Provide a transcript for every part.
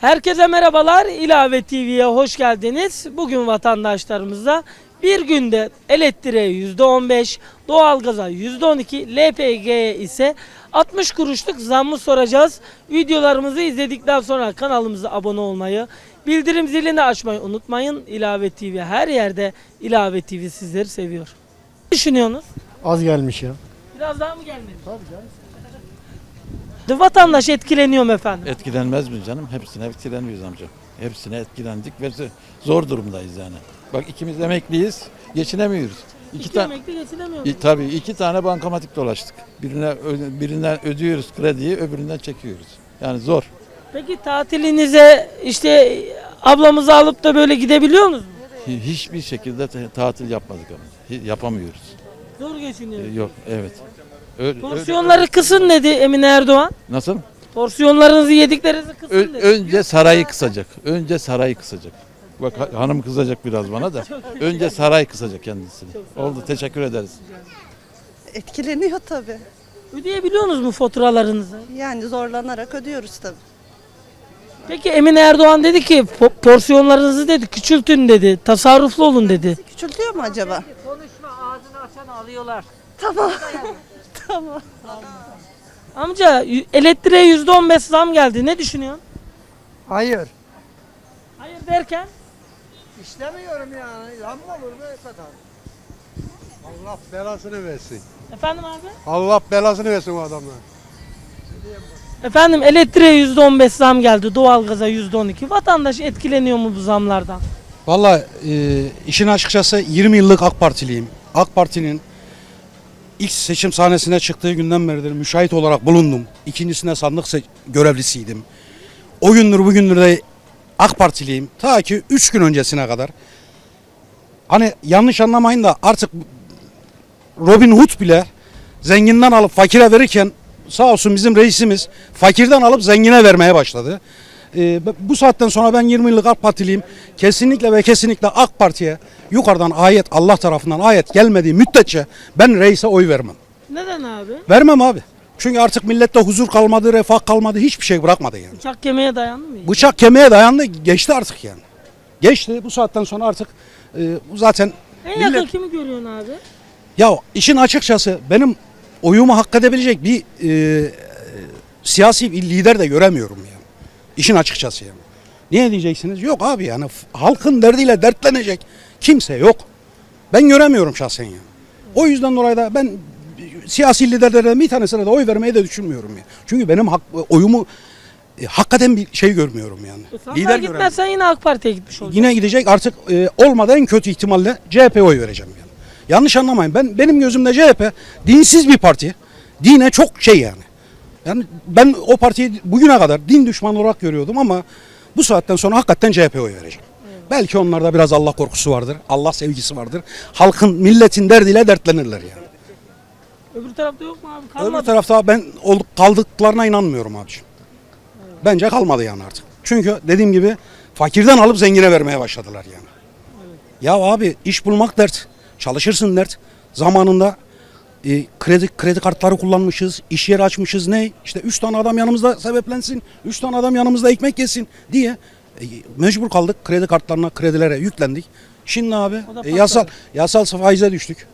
Herkese merhabalar. İlave TV'ye hoş geldiniz. Bugün vatandaşlarımıza bir günde elektriğe %15, doğalgaza %12, LPG'ye ise 60 kuruşluk zammı soracağız. Videolarımızı izledikten sonra kanalımıza abone olmayı, bildirim zilini açmayı unutmayın. İlave TV her yerde İlave TV sizleri seviyor. Ne düşünüyorsunuz? Az gelmiş ya. Biraz daha mı gelmedi? Tabii canım. Vatandaş etkileniyor mu efendim? Etkilenmez mi canım? Hepsine etkileniyoruz amca. Hepsine etkilendik ve zor durumdayız yani. Bak ikimiz emekliyiz, geçinemiyoruz. İki, İki tane emekli geçinemiyor mu? tabii iki tane bankamatik dolaştık. Birine birinden ödüyoruz krediyi, öbüründen çekiyoruz. Yani zor. Peki tatilinize işte ablamızı alıp da böyle gidebiliyor musunuz? Hi- Hiçbir şekilde tatil yapmadık ama. Yapamıyoruz. Zor E, geçiniyor. Yok, evet. Porsiyonları kısın dedi Emine Erdoğan. Nasıl? Porsiyonlarınızı yediklerinizi kısın Ö- dedi. önce sarayı kısacak. Önce sarayı kısacak. Bak ha- hanım kızacak biraz bana da. Önce saray kısacak kendisini. Oldu. Teşekkür ederiz. Etkileniyor tabii. Ödeyebiliyorsunuz mu faturalarınızı? Yani zorlanarak ödüyoruz tabii. Peki Emine Erdoğan dedi ki po- porsiyonlarınızı dedi küçültün dedi. Tasarruflu olun dedi. Küçültüyor mu acaba? Konuşma ağzını açan alıyorlar. Tamam. Tamam. Amca y- elektriğe yüzde on beş zam geldi. Ne düşünüyorsun? Hayır. Hayır derken? İstemiyorum yani. Lan mı olur be kadar? Allah belasını versin. Efendim abi? Allah belasını versin o adamlar. Efendim elektriğe yüzde on beş zam geldi. Doğalgaza yüzde on iki. Vatandaş etkileniyor mu bu zamlardan? Valla e, işin açıkçası 20 yıllık AK Partiliyim. AK Parti'nin ilk seçim sahnesine çıktığı günden beridir müşahit olarak bulundum. İkincisinde sandık görevlisiydim. O gündür bugündür de AK Partiliyim. Ta ki 3 gün öncesine kadar. Hani yanlış anlamayın da artık Robin Hood bile zenginden alıp fakire verirken sağ olsun bizim reisimiz fakirden alıp zengine vermeye başladı. Ee, bu saatten sonra ben 20 yıllık AK Partiliyim. Kesinlikle ve kesinlikle AK Parti'ye yukarıdan ayet Allah tarafından ayet gelmediği müddetçe ben reise oy vermem. Neden abi? Vermem abi. Çünkü artık millette huzur kalmadı, refah kalmadı, hiçbir şey bırakmadı yani. Bıçak kemiğe dayandı mı? Bıçak kemiğe dayandı, geçti artık yani. Geçti. Bu saatten sonra artık e, zaten En yakın millet- kimi görüyorsun abi? ya işin açıkçası benim oyumu hak edebilecek bir e, siyasi bir lider de göremiyorum yani. İşin açıkçası yani. Niye diyeceksiniz? Yok abi yani halkın derdiyle dertlenecek kimse yok. Ben göremiyorum şahsen yani. O yüzden dolayı da ben siyasi liderlerden bir tanesine de oy vermeyi de düşünmüyorum yani. Çünkü benim hak, oyumu e, hakikaten bir şey görmüyorum yani. E, Lider gitmezsen yine AK Parti'ye gitmiş olacaksın. Yine gidecek artık e, olmadı en kötü ihtimalle CHP'ye oy vereceğim yani. Yanlış anlamayın. Ben benim gözümde CHP dinsiz bir parti. Dine çok şey yani. Yani ben o partiyi bugüne kadar din düşmanı olarak görüyordum ama bu saatten sonra hakikaten CHP'ye oy vereceğim. Belki onlarda biraz Allah korkusu vardır. Allah sevgisi vardır. Halkın, milletin derdiyle dertlenirler yani. Öbür tarafta yok mu abi? Kalmadı. Öbür tarafta ben ol- kaldıklarına inanmıyorum abiciğim. Bence kalmadı yani artık. Çünkü dediğim gibi fakirden alıp zengine vermeye başladılar yani. Ya abi iş bulmak dert. Çalışırsın dert. Zamanında e, kredi kredi kartları kullanmışız, iş yeri açmışız ne? İşte üç tane adam yanımızda sebeplensin, üç tane adam yanımızda ekmek yesin diye e, mecbur kaldık kredi kartlarına, kredilere yüklendik. Şimdi abi e, yasal yasal faize düştük.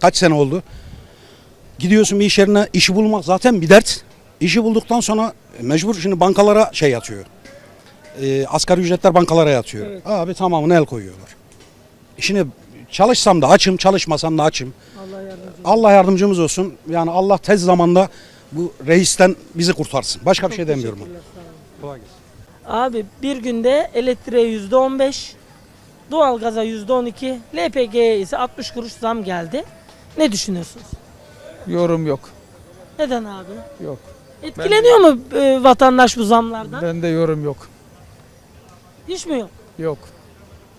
Kaç sene oldu? Gidiyorsun bir iş yerine işi bulmak zaten bir dert. İşi bulduktan sonra e, mecbur şimdi bankalara şey yatıyor. E, asgari ücretler bankalara yatıyor. Evet. Abi tamamını el koyuyorlar. Şimdi çalışsam da açım, çalışmasam da açım. Allah yardımcı. Allah yardımcımız olsun. Yani Allah tez zamanda bu reisten bizi kurtarsın. Başka bir şey demiyorum. Kolay gelsin. Abi bir günde elektriğe yüzde on beş, doğalgaza yüzde on iki, LPG'ye ise 60 kuruş zam geldi. Ne düşünüyorsunuz? Yorum yok. Neden abi? Yok. Etkileniyor mu e, vatandaş bu zamlardan? Bende yorum yok. Hiç mi yok? Yok.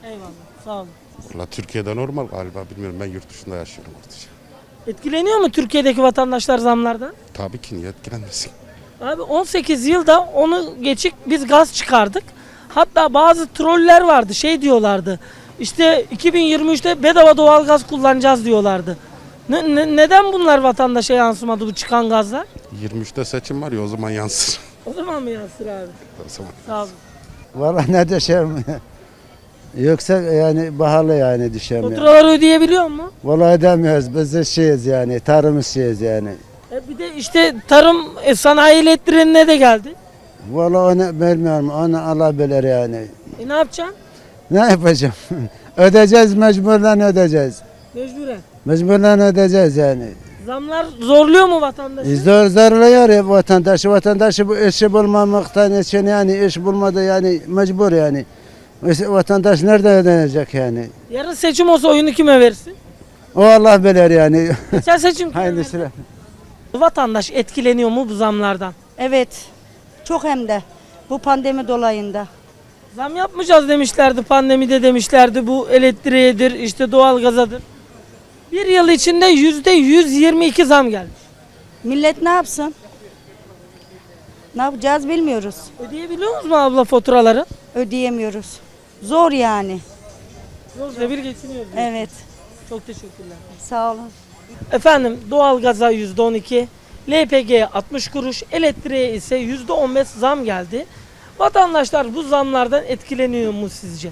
Eyvallah. Sağ olun. Valla Türkiye'de normal galiba bilmiyorum ben yurt dışında yaşıyorum artık. Etkileniyor mu Türkiye'deki vatandaşlar zamlardan? Tabii ki niye etkilenmesin. Abi 18 yılda onu geçik biz gaz çıkardık. Hatta bazı troller vardı şey diyorlardı. İşte 2023'te bedava doğalgaz kullanacağız diyorlardı. Ne- ne- neden bunlar vatandaşa yansımadı bu çıkan gazlar? 23'te seçim var ya o zaman yansır. O zaman mı yansır abi? o zaman. Sağ. Vallahi ne düşerim. Yoksa yani pahalı yani düşerim. Yani. Faturaları ödeyebiliyor mu? Vallahi edemiyoruz. Biz de şeyiz yani. Tarımız şeyiz yani. E bir de işte tarım e, sanayi elektriğine de geldi. Vallahi onu bilmiyorum. Onu Allah bilir yani. E ne yapacaksın? Ne yapacağım? ödeyeceğiz mecburen ödeyeceğiz. Mecburen. Mecburen ödeyeceğiz yani. Zamlar zorluyor mu vatandaşı? E, Zor zorluyor ya vatandaşı. Vatandaşı bu işi bulmamaktan için yani iş bulmadı yani mecbur yani. Vatandaş nerede ödenecek yani? Yarın seçim olsa oyunu kime verirsin? O Allah bilir yani. Geçen seçim kime verdin? Vatandaş etkileniyor mu bu zamlardan? Evet. Çok hem de bu pandemi dolayında. Zam yapmayacağız demişlerdi pandemide demişlerdi bu elektriğedir işte doğalgazadır. Bir yıl içinde yüzde 122 zam gelmiş. Millet ne yapsın? Ne yapacağız bilmiyoruz. Ödeyebiliyor musunuz mu abla faturaları? Ödeyemiyoruz. Zor yani. Yoksa bir geçiniyoruz. Evet. Çok teşekkürler. Sağ olun. Efendim doğalgaza yüzde 12, LPG'ye 60 kuruş, elektriğe ise yüzde 15 zam geldi. Vatandaşlar bu zamlardan etkileniyor mu sizce?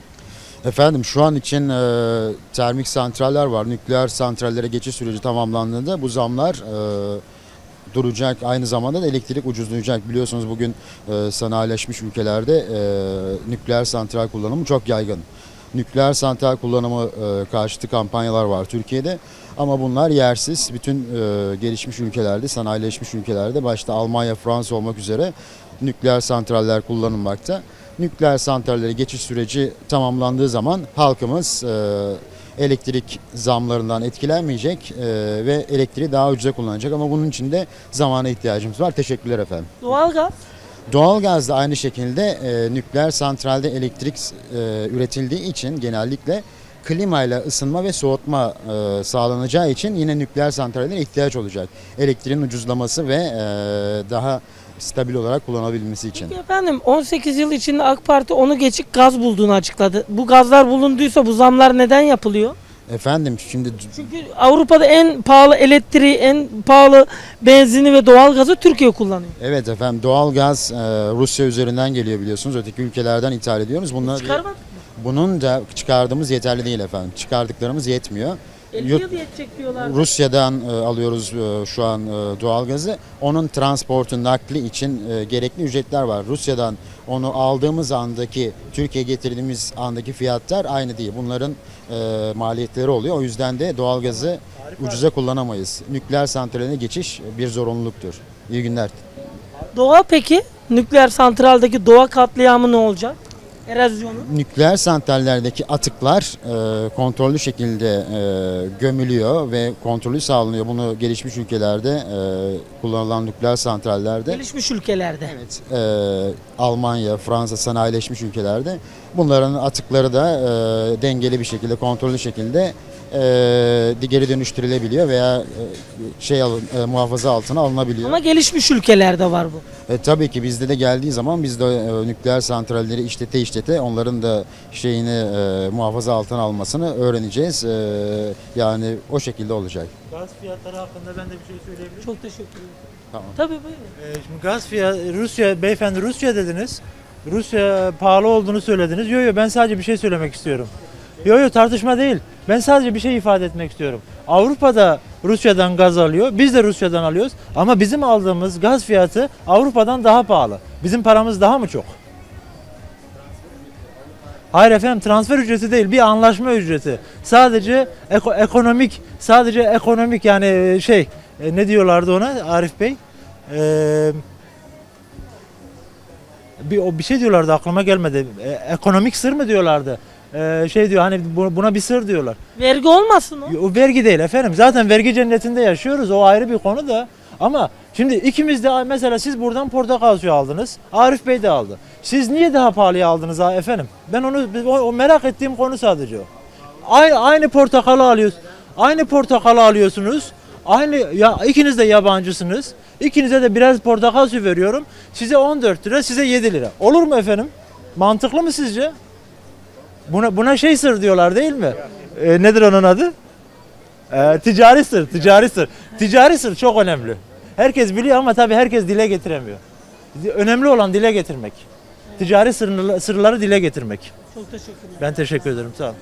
Efendim şu an için e, termik santraller var. Nükleer santrallere geçiş süreci tamamlandığında bu zamlar e, duracak. Aynı zamanda da elektrik ucuzlayacak. Biliyorsunuz bugün e, sanayileşmiş ülkelerde e, nükleer santral kullanımı çok yaygın. Nükleer santral kullanımı e, karşıtı kampanyalar var Türkiye'de. Ama bunlar yersiz. Bütün e, gelişmiş ülkelerde, sanayileşmiş ülkelerde başta Almanya, Fransa olmak üzere nükleer santraller kullanılmakta. Nükleer santrallere geçiş süreci tamamlandığı zaman halkımız e, elektrik zamlarından etkilenmeyecek e, ve elektriği daha ucuza kullanacak. Ama bunun için de zamana ihtiyacımız var. Teşekkürler efendim. Doğalgaz Doğalgaz da aynı şekilde e, nükleer santralde elektrik e, üretildiği için genellikle klimayla ısınma ve soğutma e, sağlanacağı için yine nükleer santrallere ihtiyaç olacak. Elektriğin ucuzlaması ve e, daha stabil olarak kullanabilmesi için. Peki efendim 18 yıl içinde AK Parti onu geçik gaz bulduğunu açıkladı. Bu gazlar bulunduysa bu zamlar neden yapılıyor? Efendim şimdi Çünkü Avrupa'da en pahalı elektriği, en pahalı benzini ve doğalgazı Türkiye kullanıyor. evet efendim doğalgaz e, Rusya üzerinden geliyor biliyorsunuz. Öteki ülkelerden ithal ediyoruz. Bunlar Çıkarmak bunun da çıkardığımız yeterli değil efendim. Çıkardıklarımız yetmiyor. 50 Yurt- yıl yetecek diyorlar. Rusya'dan e, alıyoruz e, şu an e, doğalgazı. Onun transportu, nakli için e, gerekli ücretler var. Rusya'dan onu aldığımız andaki, Türkiye getirdiğimiz andaki fiyatlar aynı değil. Bunların e, maliyetleri oluyor. O yüzden de doğalgazı ucuza kullanamayız. Nükleer santraline geçiş bir zorunluluktur. İyi günler. Doğa peki? Nükleer santraldeki doğa katliamı ne olacak? Erozyonu. Nükleer santrallerdeki atıklar e, kontrollü şekilde e, gömülüyor ve kontrolü sağlanıyor. Bunu gelişmiş ülkelerde e, kullanılan nükleer santrallerde Gelişmiş ülkelerde. Evet, e, Almanya, Fransa sanayileşmiş ülkelerde bunların atıkları da e, dengeli bir şekilde, kontrollü şekilde e, geri dönüştürülebiliyor veya e, şey alın- e, muhafaza altına alınabiliyor. Ama gelişmiş ülkelerde var bu. E, tabii ki bizde de geldiği zaman biz de e, nükleer santralleri işlete işlete onların da şeyini e, muhafaza altına almasını öğreneceğiz. E, yani o şekilde olacak. Gaz fiyatları hakkında ben de bir şey söyleyebilir miyim? Çok teşekkür ederim. Tamam. Tabii buyurun. Ee, şimdi gaz fiyatı, Rusya, beyefendi Rusya dediniz. Rusya pahalı olduğunu söylediniz. Yo yo ben sadece bir şey söylemek istiyorum. Yo yo tartışma değil. Ben sadece bir şey ifade etmek istiyorum. Avrupa'da Rusya'dan gaz alıyor. Biz de Rusya'dan alıyoruz. Ama bizim aldığımız gaz fiyatı Avrupa'dan daha pahalı. Bizim paramız daha mı çok? Hayır efendim transfer ücreti değil bir anlaşma ücreti. Sadece eko- ekonomik sadece ekonomik yani şey e, ne diyorlardı ona Arif Bey? Ee, bir, o bir şey diyorlardı aklıma gelmedi. E, ekonomik sır mı diyorlardı? Ee, şey diyor hani bu- buna bir sır diyorlar. Vergi olmasın o. O vergi değil efendim. Zaten vergi cennetinde yaşıyoruz. O ayrı bir konu da. Ama şimdi ikimiz de mesela siz buradan portakal suyu aldınız. Arif Bey de aldı. Siz niye daha pahalıya aldınız ha efendim? Ben onu o, o merak ettiğim konu sadece o. Aynı, aynı portakalı alıyoruz. Aynı portakalı alıyorsunuz. Aynı ya ikiniz de yabancısınız. İkinize de biraz portakal suyu veriyorum. Size 14 lira, size 7 lira. Olur mu efendim? Mantıklı mı sizce? Buna buna şey sır diyorlar değil mi? Ee, nedir onun adı? Ee, ticari sır, ticari sır. Ticari sır çok önemli. Herkes biliyor ama tabii herkes dile getiremiyor. Önemli olan dile getirmek. ticari sırları, sırları dile getirmek. Çok teşekkürler. Ben teşekkür ederim. Sağ olun.